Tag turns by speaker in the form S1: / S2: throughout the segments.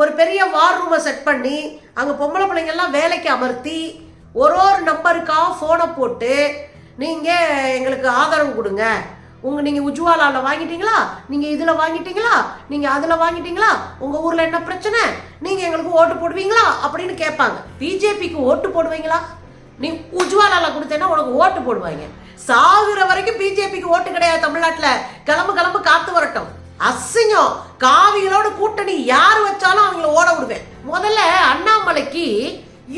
S1: ஒரு பெரிய வார் ரூமை செட் பண்ணி அங்கே பொம்பளை பிள்ளைங்கள்லாம் வேலைக்கு அமர்த்தி ஒரு ஒரு நம்பருக்காக ஃபோனை போட்டு நீங்கள் எங்களுக்கு ஆதரவு கொடுங்க. உங்கள் நீங்கள் உஜ்வாலாவில் வாங்கிட்டீங்களா? நீங்கள் இதில் வாங்கிட்டீங்களா? நீங்கள் அதில் வாங்கிட்டீங்களா? உங்கள் ஊரில் என்ன பிரச்சனை? நீங்கள் எங்களுக்கு ஓட்டு போடுவீங்களா? அப்படின்னு கேட்பாங்க. பிஜேபிக்கு ஓட்டு போடுவீங்களா? நீ உஜ்வாலாவில் கொடுத்தேன்னா உனக்கு ஓட்டு போடுவாங்க. சாகுற வரைக்கும் பிஜேபிக்கு ஓட்டு கிடையாது தமிழ்நாட்டில். கிளம்பு தெரியும். காவிகளோட கூட்டணி யார் வச்சாலும் அவங்கள ஓட விடுவேன். முதல்ல அண்ணாமலைக்கு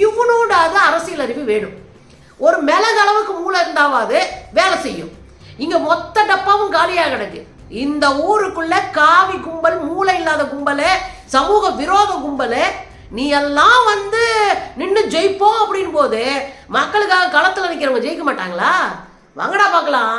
S1: இவனோடாவது அரசியல் அறிவு வேணும். ஒரு மிளகளவுக்கு மூளை இருந்தாவாது வேலை செய்யும். இங்க மொத்த டப்பாவும் காலியாக கிடக்கு. இந்த ஊருக்குள்ள காவி கும்பல் மூளை இல்லாத கும்பலு சமூக விரோத கும்பலு நீ எல்லாம் வந்து நின்று ஜெயிப்போம் அப்படின்னு போது மக்களுக்காக களத்துல நிற்கிறவங்க ஜெயிக்க மாட்டாங்களா? வாங்கடா பார்க்கலாம்.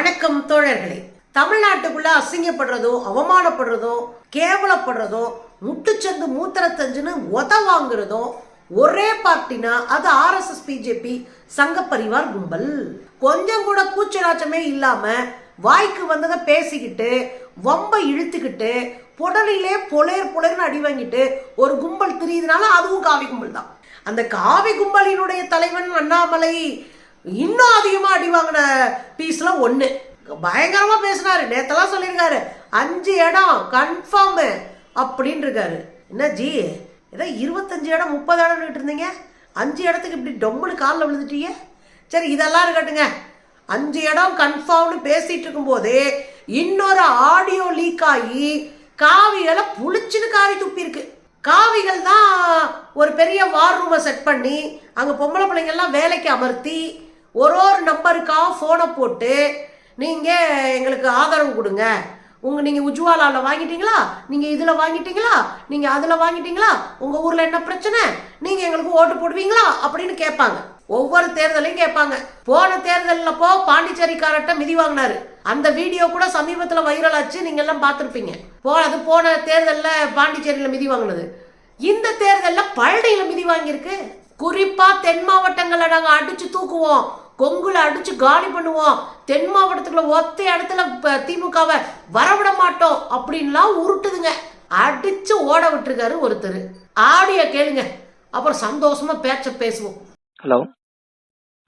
S1: வணக்கம் தோழர்களே. தமிழ்நாட்டுக்குள்ள அசிங்கப்படுறதோ அவமானப்படுறதோ கேவலப்படுறதோ முட்டுச்சந்து மூத்திரத்தஞ்சுன்னு ஒத வாங்குறதோ ஒரே பார்ட்டினா அது ஆர்எஸ்எஸ் பிஜேபி சங்க பரிவார் கும்பல். கொஞ்சம் கூட கூச்சராச்சமே இல்லாம வாய்க்கு வந்ததை பேசிக்கிட்டு வம்ப இழுத்துக்கிட்டு புடலிலே பொலேர் பொலேர்னு அடி வாங்கிட்டு ஒரு கும்பல் திரியுதுனால அதுவும் காவி கும்பல் தான். அந்த காவி கும்பலினுடைய தலைவன் அண்ணாமலை இன்னும் அதிகமாக அடி வாங்கின பீஸ்லாம் ஒன்று பயங்கரமாக பேசினாரு. நேத்தெல்லாம் சொல்லியிருக்காரு. அஞ்சு இடம் கன்ஃபார்மு அப்படின்னு இருக்காரு என்ன ஜி? ஏதோ இருபத்தஞ்சு இடம் முப்பது இடம்னு இருந்தீங்க. அஞ்சு இடத்துக்கு இப்படி டொம்முன்னு காலில் விழுந்துட்டீங்க. சரி இதெல்லாம் இருக்கட்டுங்க. அஞ்சு இடம் கன்ஃபார்ம்னு பேசிகிட்டு இருக்கும்போது இன்னொரு ஆடியோ லீக் ஆகி காவிகளை புளிச்சுன்னு காவி துப்பியிருக்கு. காவிகள் தான் ஒரு பெரிய வார் ரூமை செட் பண்ணி அங்கே பொம்பளை பிள்ளைங்கள்லாம் வேலைக்கு அமர்த்தி ஒரு ஒரு நம்பருக்காக ஃபோனை போட்டு நீங்கள் எங்களுக்கு ஆதரவு கொடுங்க. உங்கள் நீங்கள் உஜ்வாலாவில் வாங்கிட்டீங்களா? நீங்கள் இதில் வாங்கிட்டீங்களா? நீங்கள் அதில் வாங்கிட்டீங்களா? உங்கள் ஊரில் என்ன பிரச்சனை? நீங்கள் எங்களுக்கு ஓட்டு போடுவீங்களா? அப்படின்னு கேட்பாங்க. ஒவ்வொரு தேர்தலையும் கேட்பாங்க. போன தேர்தலில் போ பாண்டிச்சேரிக்காரட்ட மிதி வாங்கினாரு. அந்த வீடியோ கூட சமீபத்தில் வைரல் ஆச்சு. நீங்கள் எல்லாம் பார்த்துருப்பீங்க. போ அது போன தேர்தலில் பாண்டிச்சேரியில் மிதி வாங்கினது. இந்த தேர்தலில் பழனியில் மிதி வாங்கியிருக்கு. குறிப்பா தென் மாவட்டங்களை நாங்கள் அடிச்சு தூக்குவோம். கொங்குல அடிச்சு காலி பண்ணுவோம். தென் மாவட்டத்துக்குள்ள ஒத்த இடத்துல திமுகவை வரவிட மாட்டோம். அப்படின்லாம் உருட்டுதுங்க. அடிச்சு ஓட விட்டுருக்காரு ஒருத்தர். ஆடிய கேளுங்க. அப்புறம் சந்தோஷமா பேச்ச பேசுவோம்.
S2: ஹலோ.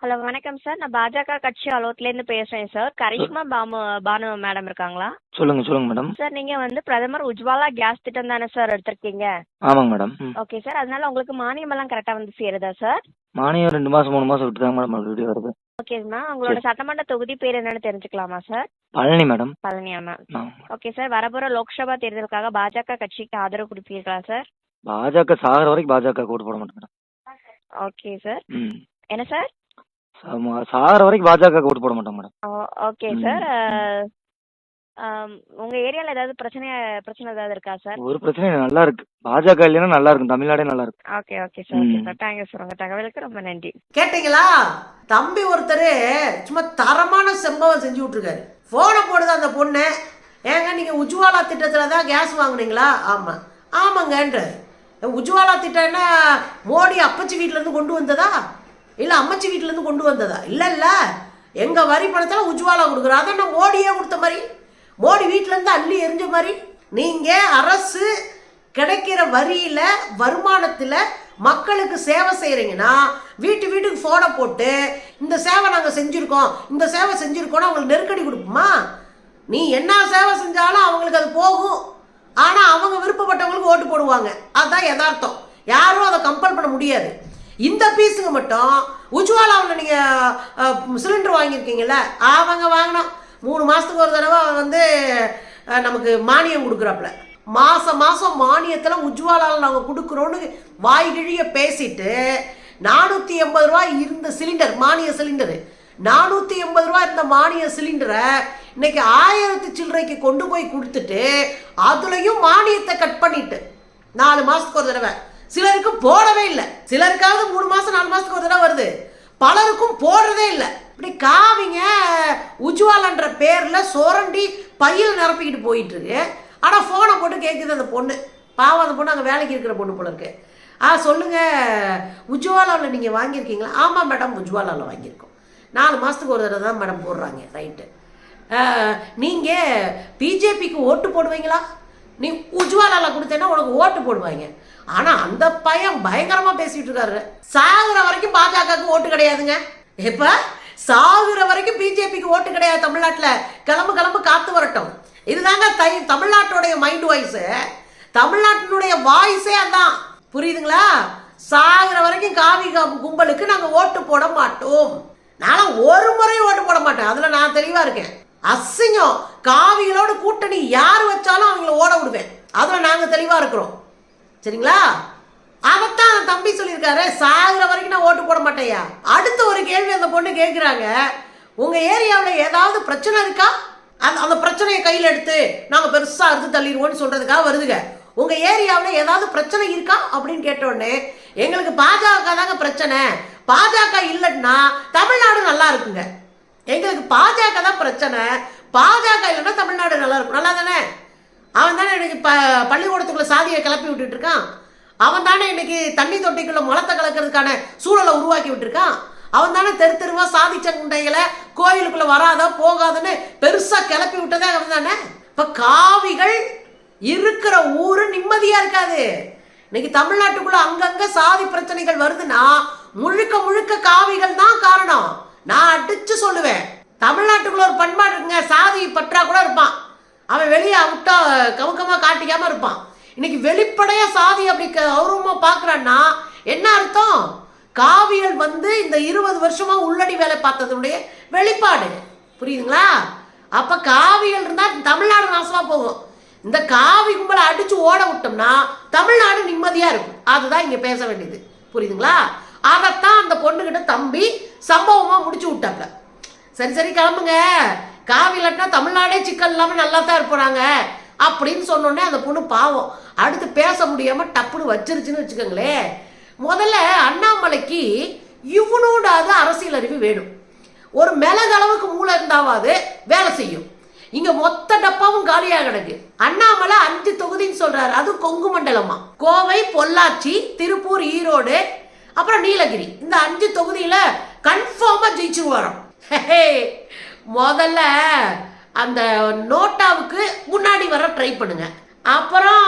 S3: ஹலோ வணக்கம் சார். நான் பாஜக கட்சி அலுவலகத்துலேருந்து பேசுகிறேன் சார். கரிஷ்மா பாமு பானு மேடம் இருக்காங்களா?
S2: சொல்லுங்க சொல்லுங்க மேடம்.
S3: சார் நீங்கள் வந்து பிரதமர் உஜ்வாலா கேஸ் திட்டம் தானே சார் எடுத்திருக்கீங்க?
S2: ஆமாங்க மேடம்.
S3: Okay sir. அதனால உங்களுக்கு மானியமெல்லாம் கரெக்டாக வந்து சேருதா சார்?
S2: மானியம் ரெண்டு மாசம் மூணு மாசம் விட்டு தான் மேடம் மறுபடியும் வருது.
S3: ஓகே மேம் உங்களோட சட்டமன்ற தொகுதி பேர் என்னன்னு தெரிஞ்சுக்கலாமா சார்?
S2: பழனி மேடம்.
S3: பழனியா மேம். Okay sir. வரப்போகிற லோக்சபா தேர்தலுக்காக பாஜக கட்சிக்கு ஆதரவு கொடுப்பீர்களா சார்?
S2: பாஜக சாகிற வரைக்கும் பாஜக ஓட்டு போட மாட்டேன் மேடம்.
S3: Okay sir. என்ன சார்?
S2: சாகிற வரைக்கும் பாஜக ஓட்டு போட மாட்டோம் மேடம்.
S3: ஓகே. சார். உங்கள் ஏரியாவில் ஏதாவது பிரச்சனை பிரச்சனை ஏதாவது இருக்கா சார்?
S2: ஒரு பிரச்சனையும் நல்லா இருக்கு. பாஜக இல்லைன்னா நல்லா இருக்கும். தமிழ்நாடே நல்லா இருக்கு.
S3: Okay okay sir okay. Sir. Thank you sir உங்கள் தகவலுக்கு ரொம்ப நன்றி.
S1: கேட்டீங்களா? தம்பி ஒருத்தர் சும்மா தரமான செம்பவம் செஞ்சு விட்டுருக்காரு. போனை போடுது அந்த பொண்ணு? ஏங்க நீங்க உஜ்வாலா திட்டத்துல தான் கேஸ் வாங்குனீங்களா? ஆமா. ஆமாங்கன்றாரு. உஜ்வாலா திட்டம்னா மோடி அப்பச்சி வீட்ல இருந்து கொண்டு வந்ததா? இல்லை அம்மச்சி வீட்டிலேருந்து கொண்டு வந்ததா? இல்லை இல்லை. எங்கள் வரி பணத்தில் உஜ்வாலா கொடுக்குறோம் அதை நான் மோடியே கொடுத்த மாதிரி. மோடி வீட்டிலேருந்து அள்ளி எரிஞ்ச மாதிரி. நீங்கள் அரசு கிடைக்கிற வரியில் வருமானத்தில் மக்களுக்கு சேவை செய்கிறீங்கன்னா வீட்டு வீட்டுக்கு ஃபோனை போட்டு இந்த சேவை நாங்கள் செஞ்சுருக்கோம் இந்த சேவை செஞ்சிருக்கோம்னு அவங்களுக்கு நெருக்கடி கொடுப்போமா? நீ என்ன சேவை செஞ்சாலும் அவங்களுக்கு அது போகும். ஆனால் அவங்க விருப்பப்பட்டவங்களுக்கு ஓட்டு போடுவாங்க. அதுதான் யதார்த்தம். யாரும் அதை கம்பல் பண்ண முடியாது. இந்த பீஸுக்கு மட்டும். உஜ்வாலாவில் நீங்கள் சிலிண்டர் வாங்கியிருக்கீங்கல்ல? அவங்க வாங்கினோம். மூணு மாதத்துக்கு ஒரு தடவை வந்து நமக்கு மானியம் கொடுக்குறாப்புல. மாதம் மாதம் மானியத்தில் உஜ்வாலாவில் நாங்கள் கொடுக்குறோன்னு வாய்கிழிய பேசிட்டு நானூற்றி எண்பது ரூபா இருந்த சிலிண்டர் மானிய சிலிண்டரு நானூற்றி எண்பது ரூபா இருந்த மானிய சிலிண்டரை இன்னைக்கு ஆயிரத்தி சில்லறைக்கு கொண்டு போய் கொடுத்துட்டு அதுலேயும் மானியத்தை கட் பண்ணிட்டு நாலு மாதத்துக்கு ஒரு தடவை. சிலருக்கு போடவே இல்லை. சிலருக்காவது மூணு மாசம் நாலு மாசத்துக்கு ஒரு தடவை வருது. பலருக்கும் போடுறதே இல்லை. இப்படி காவிங்க உஜ்வாலன்ற பேர்ல சோரண்டி பையில் நிரப்பிக்கிட்டு போயிட்டு இருக்கு ஆனால் போனை போட்டு கேட்குது அந்த பொண்ணு. பாவம் அந்த பொண்ணு அங்கே வேலைக்கு இருக்கிற பொண்ணு போல இருக்கு. ஆ சொல்லுங்க. உஜ்வாலாவில் நீங்கள் வாங்கியிருக்கீங்களா? ஆமாம் மேடம் உஜ்வாலாவில் வாங்கியிருக்கோம். நாலு மாதத்துக்கு ஒரு தடவை தான் மேடம் போடுறாங்க ரைட்டு நீங்கள் பிஜேபிக்கு ஓட்டு போடுவீங்களா? நீ உஜ்வாலாவில் கொடுத்தேன்னா உனக்கு ஓட்டு போடுவாங்க. ஆனால் அந்த பையன் பயங்கரமாக பேசிட்டு இருக்காரு. சாகுற வரைக்கும் பாஜகவுக்கு ஓட்டு கிடையாதுங்க. இப்ப சாகுற வரைக்கும் பிஜேபிக்கு ஓட்டு கிடையாது தமிழ்நாட்டில். கிளம்பு கிளம்பு காத்து வரட்டும். இதுதாங்க தை தமிழ்நாட்டுடைய மைண்ட் வாய்ஸு தமிழ்நாட்டினுடைய வாய்ஸே அதான். புரியுதுங்களா? சாகுற வரைக்கும் காவி கும்பலுக்கு நாங்கள் ஓட்டு போட மாட்டோம். நான் ஒரு முறை ஓட்டு போட மாட்டேன். அதில் நான் தெளிவாக இருக்கேன். அசிங்கம். காவிகளோட கூட்டணி யார் வச்சாலும் அவங்கள ஓட விடுவேன். அதில் நாங்கள் தெளிவாக இருக்கிறோம். சரிங்களா? அதைத்தான் அந்த தம்பி சொல்லியிருக்காரு. சாகிற வரைக்கும் நான் ஓட்டு போட மாட்டேயா அடுத்த ஒரு கேள்வி அந்த பொண்ணு கேட்குறாங்க உங்கள் ஏரியாவில் ஏதாவது பிரச்சனை இருக்கா? அந்த அந்த பிரச்சனையை கையில் எடுத்து நாங்கள் பெருசாக அறுத்து தள்ளிடுவோம்னு சொல்கிறதுக்காக வருதுங்க. உங்கள் ஏரியாவில் ஏதாவது பிரச்சனை இருக்கா? அப்படின்னு கேட்டோடனே எங்களுக்கு பாஜக தாங்க பிரச்சனை. பாஜக இல்லைன்னா தமிழ்நாடு நல்லா இருக்குங்க. எங்களுக்கு பாஜக தான் பிரச்சனை. பாஜக இல்லைன்னா தமிழ்நாடு நல்லா இருக்கும். நல்லா தானே? அவன் தானே இன்னைக்கு ப பள்ளிக்கூடத்துக்குள்ள சாதியை கிளப்பி விட்டுட்டு இருக்கான் அவன் தானே இன்னைக்கு தண்ணி தொட்டிக்குள்ள முளத்தை கலக்கிறதுக்கான சூழலை உருவாக்கி விட்டுருக்கான். அவன் தானே தெரு தெருவாக சாதி சண்டைகளை கோயிலுக்குள்ளே வராத போகாதன்னு பெருசாக கிளப்பி விட்டதே அவன் தானே இப்போ காவிகள் இருக்கிற ஊர் நிம்மதியாக இருக்காது. இன்னைக்கு தமிழ்நாட்டுக்குள்ள அங்கங்கே சாதி பிரச்சனைகள் வருதுன்னா முழுக்க முழுக்க காவிகள் தான் காரணம். நான் அடிச்சு சொல்லுவேன். தமிழ்நாட்டுக்குள்ள ஒரு பண்பாடு இருக்குங்க சாதி பற்றா கூட இருப்பான். அவன் வெளியே விட்டா கமுக்கமா காட்டிக்காம இருப்பான். இன்னைக்கு வெளிப்படையா சாதி அப்படி க- கௌரவமா பார்க்கறான்னா என்ன அர்த்தம்? காவியல் வந்து இந்த இருபது வருஷமா உள்ளடி வேலை பார்த்ததுடைய வெளிப்பாடு. புரியுதுங்களா? அப்ப காவியல் இருந்தா தமிழ்நாடு நாசமா போகும். இந்த காவி கும்பலை அடிச்சு ஓட விட்டோம்னா தமிழ்நாடு நிம்மதியா இருக்கும். அதுதான் இங்க பேச வேண்டியது. புரியுதுங்களா? அதைத்தான் அந்த பொண்ணுகிட்ட தம்பி சம்பவமா முடிச்சு விட்டாப்ல. சரி சரி கிளம்புங்க. காவிலட்டினா தமிழ்நாடே சிக்கல் இல்லாமல் நல்லா தான் இருப்பாங்க அப்படின்னு சொன்னோடனே அந்த பொண்ணு பாவம். அடுத்து பேச முடியாம டப்புன்னு வச்சிருச்சுன்னு வச்சுக்கோங்களேன் முதல்ல அண்ணாமலைக்கு இவனோடாது அரசியல் அறிவு வேணும். ஒரு மிளகளவுக்கு மூளை இருந்தாவாது வேலை செய்யும். இங்க மொத்த டப்பாவும் காலியாக கிடக்கு. அண்ணாமலை அஞ்சு தொகுதின்னு சொல்றாரு. அது கொங்கு மண்டலமா? கோவை பொள்ளாச்சி திருப்பூர் ஈரோடு அப்புறம் நீலகிரி. இந்த அஞ்சு தொகுதியில கன்ஃபார்மா ஜெயிச்சுருவாராம். ஹே, முதல்ல அந்த நோட்டாவுக்கு முன்னாடி வர ட்ரை பண்ணுங்க. அப்புறம்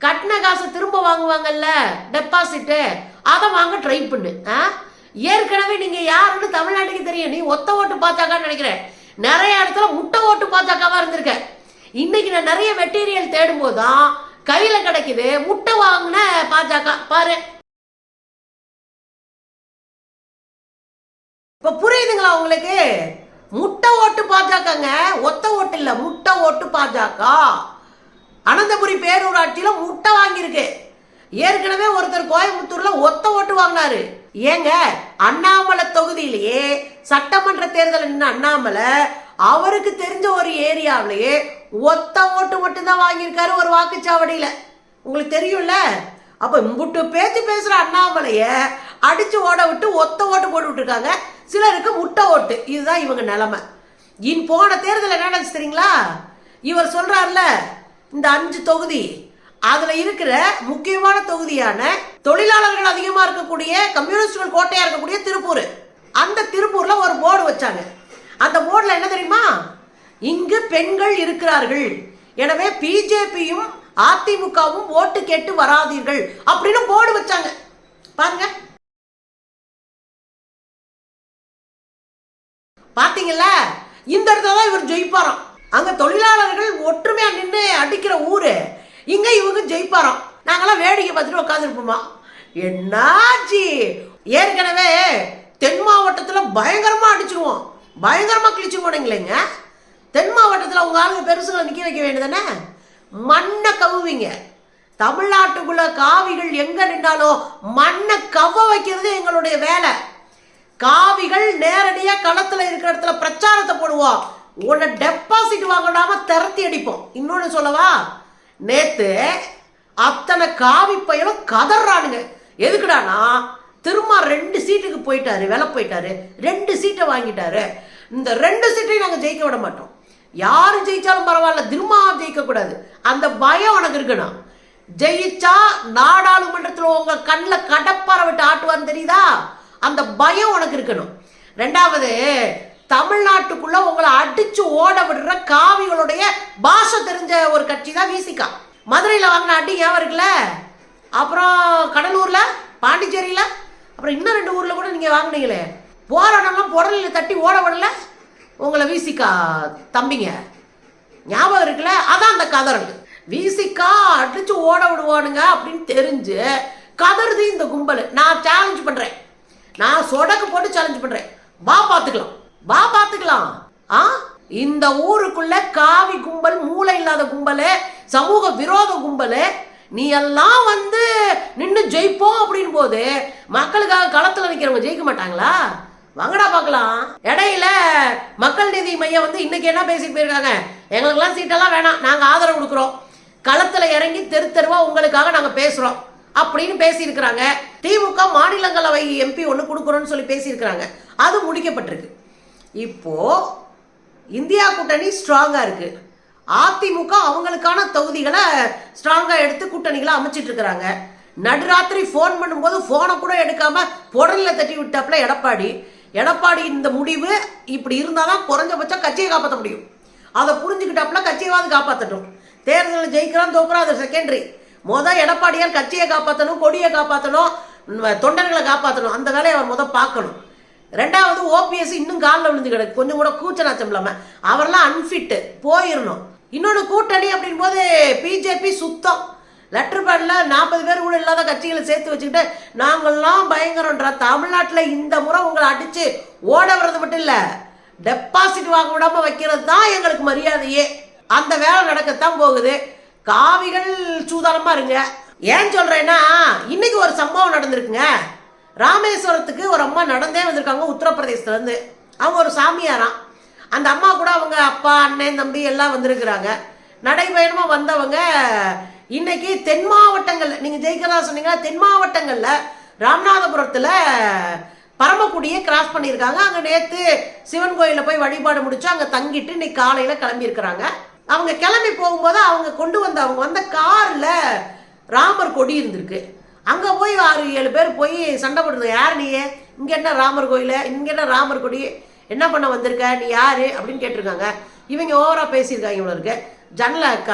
S1: கட்டின காசை திரும்ப வாங்குவாங்கல்ல டெபாசிட்டு அதை வாங்க ட்ரை பண்ணு. ஆ? ஏற்கனவே நீங்க யாருன்னு தமிழ்நாட்டுக்கு தெரியும். நீ ஒத்த ஓட்டு பாத்தாக்கான்னு நினைக்கிறேன். நிறைய இடத்துல முட்டை ஓட்டு பாத்தாக்காவா இருந்திருக்க. இன்னைக்கு நான் நிறைய மெட்டீரியல் தேடும் போதுதான் கையில கிடைக்குது முட்டை வாங்கின பாஜக. பாரு. இப்ப புரியுதுங்களா உங்களுக்கு? முட்டை ஓட்டு பாஜகங்க. ஒத்த ஓட்டு இல்லை முட்டை ஓட்டு பாஜக. அனந்தபுரி பேரூராட்சியில் முட்டை வாங்கியிருக்கு. ஏற்கனவே ஒருத்தர் கோயம்புத்தூர்ல ஒத்த ஓட்டு வாங்கினாரு. ஏங்க அண்ணாமலை தொகுதியிலேயே சட்டமன்ற தேர்தல் நின்று அண்ணாமலை அவருக்கு தெரிஞ்ச ஒரு ஏரியாவிலேயே ஒத்த ஓட்டு மட்டும்தான் வாங்கியிருக்காரு ஒரு வாக்குச்சாவடியில். உங்களுக்கு தெரியும்ல? அப்போ இம்புட்டு பேச்சு பேசுகிற அண்ணாமலையை அடிச்சு ஓட விட்டு ஒத்த ஓட்டு போட்டு விட்டுருக்காங்க. சிலருக்கு முட்டை ஓட்டு. இதுதான் இவங்க நிலமை. இன் போன தேர்தல் என்ன நடந்துச்சு தெரியுங்களா? இவர் சொல்றாருல இந்த அஞ்சு தொகுதி அதுல இருக்கிற முக்கியமான தொகுதியான தொழிலாளர்கள் அதிகமா இருக்கக்கூடிய கம்யூனிஸ்டுகள் கோட்டையா இருக்கக்கூடிய திருப்பூர். அந்த திருப்பூர்ல ஒரு போர்டு வச்சாங்க. அந்த போர்டில் என்ன தெரியுமா? இங்கு பெண்கள் இருக்கிறார்கள். எனவே பிஜேபியும் அதிமுகவும் ஓட்டு கேட்டு வராதீர்கள் அப்படின்னு போர்டு வச்சாங்க. பாருங்க. பாத்தீங்கல்ல இந்த இடத்துல தான் இவர் ஜெயிப்பாராம். அங்க தொழிலாளர்கள் ஒற்றுமையா நின்று அடிக்கிற ஊரு இங்க இவங்க ஜெயிப்பாராம். நாங்களாம் வேடிக்கை பார்த்துட்டு உட்காந்துருப்போமா என்னாச்சு? ஏற்கனவே தென் மாவட்டத்துல பயங்கரமா அடிச்சிருவோம் பயங்கரமா கிழிச்சு போனீங்களேங்க. தென் மாவட்டத்தில் உங்க ஆளுங்க பெருசுகளை நிக்க வைக்க வேண்டியதானே மண்ணை கவுவீங்க. தமிழ்நாட்டுக்குள்ள காவிகள் எங்க நின்றாலும் மண்ணை கவ வைக்கிறது எங்களுடைய வேலை. காவிகள் நேரடியாக களத்தில் இருக்கிற இடத்துல பிரச்சாரத்தை போடுவோம் உன்னை டெபாசிட் வாங்கிடாம திரத்தி அடிப்போம். இன்னொன்று சொல்லவா? நேத்து அத்தனை காவி பையனும் கதறானுங்க எதுக்குடானா? திரும்ப ரெண்டு சீட்டுக்கு போயிட்டாரு விலை போயிட்டாரு. ரெண்டு சீட்டை வாங்கிட்டாரு. இந்த ரெண்டு சீட்டையும் நாங்கள் ஜெயிக்க விட மாட்டோம். யார் ஜெயிச்சாலும் பரவாயில்ல திரும்ப ஜெயிக்க கூடாது. அந்த பயம் உனக்கு இருக்குண்ணா. ஜெயிச்சா நாடாளுமன்றத்தில் உங்கள் கண்ணில் கடப்பாறை விட்டு ஆட்டுவான்னு தெரியுதா? அந்த பயம் உனக்கு இருக்கணும். ரெண்டாவது தமிழ்நாட்டுக்குள்ள உங்களை அடிச்சு ஓட விடுற காவிகளுடைய பாஷை தெரிஞ்ச ஒரு கட்சி தான் விசிகா மதுரையில் வாங்கின அடி ஞாபகம் இருக்குல்ல அப்புறம் கடலூர்ல பாண்டிச்சேரியில அப்புறம் இன்னும் ரெண்டு ஊர்ல கூட நீங்க வாங்குனீங்களே. போராடம்லாம் புடலில் தட்டி ஓட விடல? உங்களை விசிகா தம்பிங்க. ஞாபகம் இருக்குல்ல? அதான் அந்த கதறல். வீசிக்கா அடிச்சு ஓட விடுவானுங்க அப்படின்னு தெரிஞ்சு கதறுது இந்த கும்பல். நான் சேலஞ்ச் பண்றேன். நான் சொடக்கு போட்டு சேலஞ்ச் பண்றேன். வா பார்த்துக்கலாம். வா பார்த்துக்கலாம். ஆ? இந்த ஊருக்குள்ள காவி கும்பல் மூளை இல்லாத கும்பல் சமூக விரோத கும்பல் நீ எல்லாம் வந்து நின்று ஜெயிப்போம் அப்படின்னு போது மக்களுக்காக களத்துல நிக்கிறவங்க ஜெயிக்க மாட்டாங்களா? வாங்கடா பார்க்கலாம். இடையில மக்கள் நீதி மையம் வந்து இன்னைக்கு என்ன பேசிட்டு போயிருக்காங்க? எங்களுக்கெல்லாம் சீட்டெல்லாம் வேணாம். நாங்கள் ஆதரவு கொடுக்குறோம். களத்துல இறங்கி தெரு தெருவா உங்களுக்காக நாங்கள் பேசுறோம். அப்படின்னு பேசியிருக்கிறாங்க. திமுக மாநிலங்களவை எம்பி ஒன்று கொடுக்குறோன்னு சொல்லி பேசியிருக்கிறாங்க. அது முடிக்கப்பட்டிருக்கு. இப்போது இந்தியா கூட்டணி ஸ்ட்ராங்காக இருக்குது அதிமுக அவங்களுக்கான தொகுதிகளை ஸ்ட்ராங்காக எடுத்து கூட்டணிகளை அமைச்சிட்டு இருக்கிறாங்க. நடுராத்திரி ஃபோன் பண்ணும்போது ஃபோனை கூட எடுக்காமல் புடலில் தட்டி விட்டாப்புல எடப்பாடி. எடப்பாடி இந்த முடிவு இப்படி இருந்தால் தான் குறைஞ்சபட்சம் கட்சியை காப்பாற்ற முடியும். அதை புரிஞ்சுக்கிட்டாப்புல கட்சியவாது காப்பாற்றட்டும் தேர்தலில் ஜெயிக்கிறான் தோக்குறான் அது செகண்டரி மொதல் எடப்பாடியார் கட்சியை காப்பாற்றணும் கொடியை காப்பாற்றணும் தொண்டர்களை காப்பாற்றணும் அந்த வேலையை அவர் முதல் பார்க்கணும். ரெண்டாவது ஓபிஎஸ் இன்னும் காலில் விழுந்து கிடக்கு. கொஞ்சம் கூட கூச்ச நாச்சம் அவர்லாம் அன்ஃபிட்டு போயிடணும் இன்னொன்று கூட்டணி அப்படின் போது பிஜேபி சுத்தம். லெட்டர் பேடில் நாற்பது பேர் கூட இல்லாத கட்சிகளை சேர்த்து வச்சுக்கிட்டு நாங்கள்லாம் பயங்கரன்ற தமிழ்நாட்டில் இந்த முறை உங்களை அடித்து ஓட வர்றது மட்டும் இல்லை. டெபாசிட் வாங்க விடாமல் வைக்கிறது தான் எங்களுக்கு மரியாதையே. அந்த வேலை நடக்கத்தான் போகுது. காவிகள் சூதானமாக இருங்க. ஏன் சொல்கிறேன்னா இன்னைக்கு ஒரு சம்பவம் நடந்திருக்குங்க. ராமேஸ்வரத்துக்கு ஒரு அம்மா நடந்தே வந்திருக்காங்க உத்தரப்பிரதேசத்துலேருந்து. அவங்க ஒரு சாமியாராம். அந்த அம்மா கூட அவங்க அப்பா அண்ணன் தம்பி எல்லாம் வந்திருக்கிறாங்க. நடைபயணமாக வந்தவங்க இன்னைக்கு தென் மாவட்டங்களில் நீங்கள் ஜெயிக்கிறதா சொன்னீங்கன்னா தென் மாவட்டங்களில் ராமநாதபுரத்தில் பரமக்குடியை கிராஸ் பண்ணியிருக்காங்க. அங்கே நேற்று சிவன் கோயிலில் போய் வழிபாடு முடிச்சு அங்கே தங்கிட்டு இன்னைக்கு காலையில் கிளம்பியிருக்கிறாங்க. அவங்க கிளம்பி போகும்போது அவங்க கொண்டு வந்த அவங்க வந்த காரில் ராமர் கொடி இருந்திருக்கு. அங்கே போய் ஆறு ஏழு பேர் போய் சண்டை போடுறது யார் நீ? இங்கே என்ன ராமர் கோயில்? இங்கே என்ன ராமர் கொடி? என்ன பண்ண வந்திருக்க? நீ யார்? அப்படின்னு கேட்டிருக்காங்க. இவங்க ஓவராக பேசியிருக்காங்க இவ்வளோ இருக்கு. க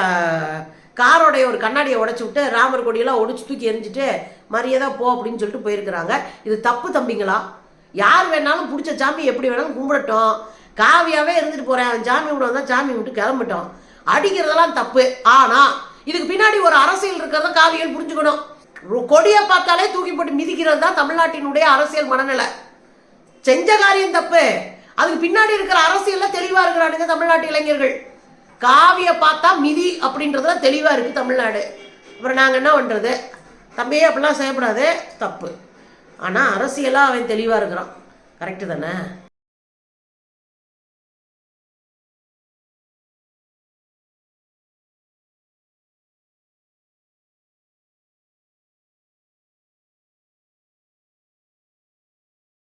S1: காரோடைய ஒரு கண்ணாடியை உடச்சி விட்டு ராமர் கொடியெல்லாம் ஒடிச்சு தூக்கி எரிஞ்சிட்டு மரியாதை போ அப்படின்னு சொல்லிட்டு போயிருக்கிறாங்க. இது தப்பு தம்பிங்களா? யார் வேணாலும் பிடிச்ச சாமி எப்படி வேணாலும் கும்பிடட்டும். காவியாகவே இருந்துட்டு போகிறேன் அவன் சாமி விட வந்தால் சாமி விட்டு கிளம்பட்டோம் அடிக்கிறதெல்லாம் தப்பு. ஆனால் இதுக்கு பின்னாடி ஒரு அரசியல் இருக்கிறத காவியல் புரிஞ்சுக்கணும். கொடியை பார்த்தாலே தூக்கி போட்டு மிதிக்கிறது தான் தமிழ்நாட்டினுடைய அரசியல் மனநிலை. செஞ்ச காரியம் தப்பு. அதுக்கு பின்னாடி இருக்கிற அரசியல்ல தெளிவா இருக்கிறானுங்க தமிழ்நாட்டு இளைஞர்கள். காவிய பார்த்தா மிதி அப்படின்றதுல தெளிவா இருக்கு தமிழ்நாடு. அப்புறம் நாங்க என்ன பண்றது? தம்பியே அப்படிலாம் செய்யப்படாது தப்பு. ஆனா அரசியலா அவன் தெளிவா இருக்கிறான். கரெக்டு தானே?